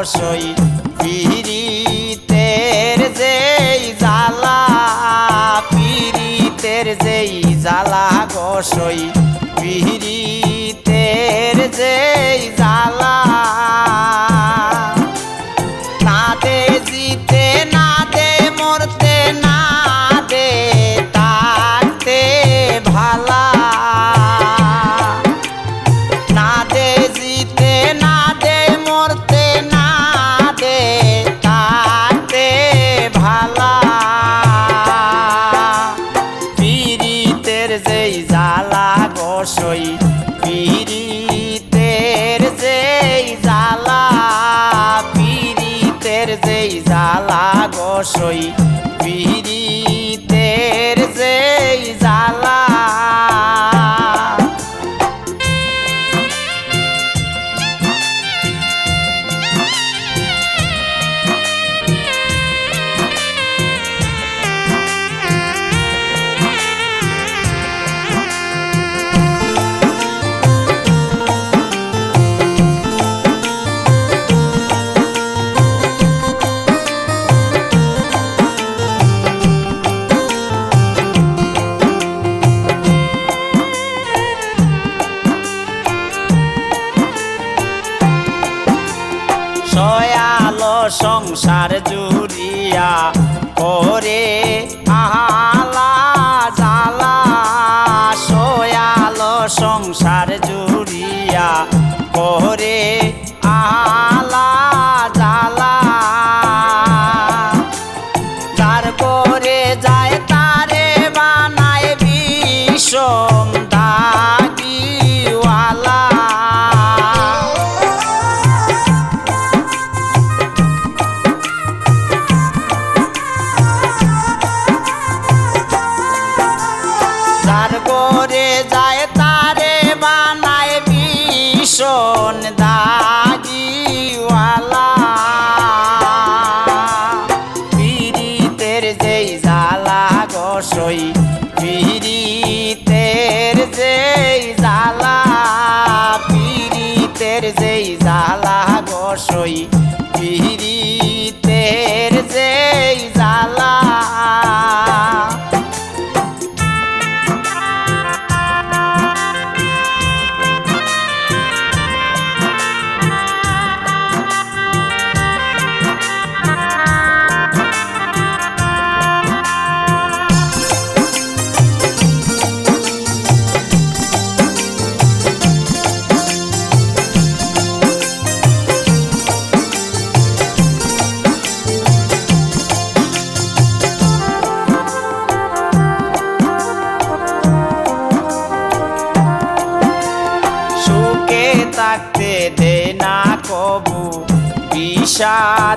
বসই পিরিতের যেই জালা পিরি তের যেই জালা বসই পিরি জ্বালা গোসই পিড়ি সংসার জুড়িয়া করে আহালা জালা সয়াল সংসার জালা বসই পিহিরিতের যেই জালা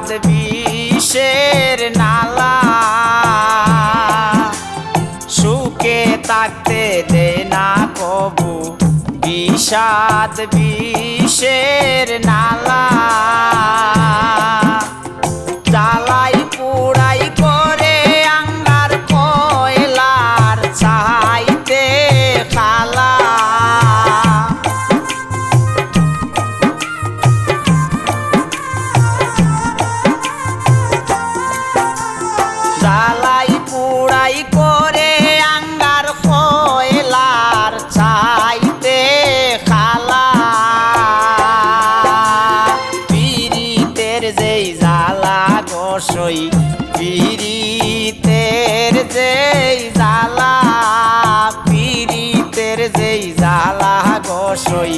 হাত বিষের নালা। সুখে থাকতে দে না কবু বিষাদ বিষের নালা। জালা গোসই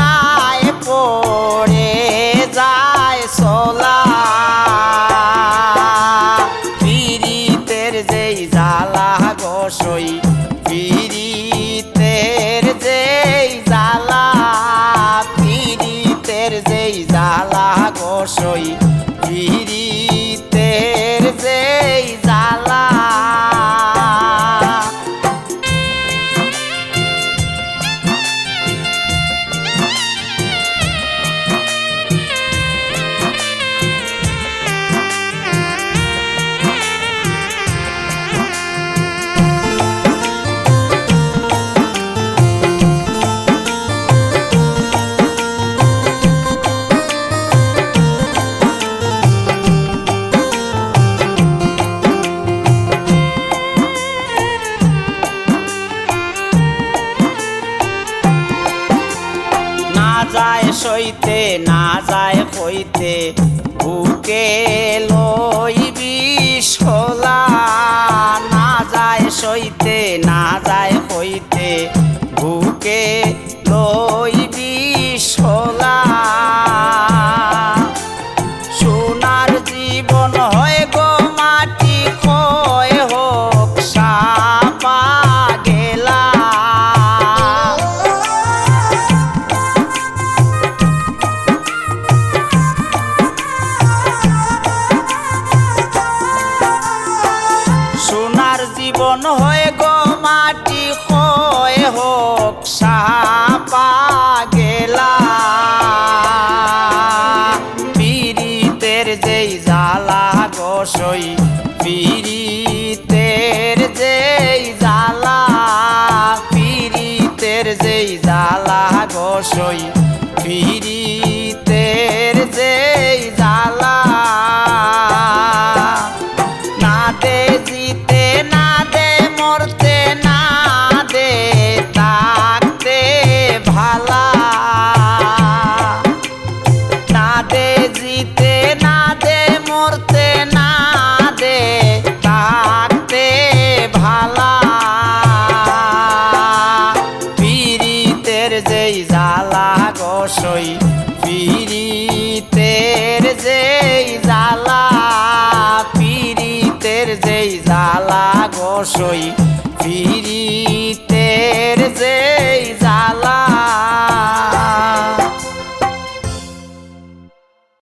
রাস্তায় পড়ে যায় সোলা। পীড়িতের যেই জ্বালা গোসই পীড়িতের যেই জ্বালা, পীড়িতের যেই জ্বালা গোসই পীড়িতের যেই জ্বালা সইতে না যায় কইতে বুকে যেই জ্বালা গোসই ফিরি। পিরিতের যেই জ্বালা পিরিতের যেই জ্বালা গোসই পিরিত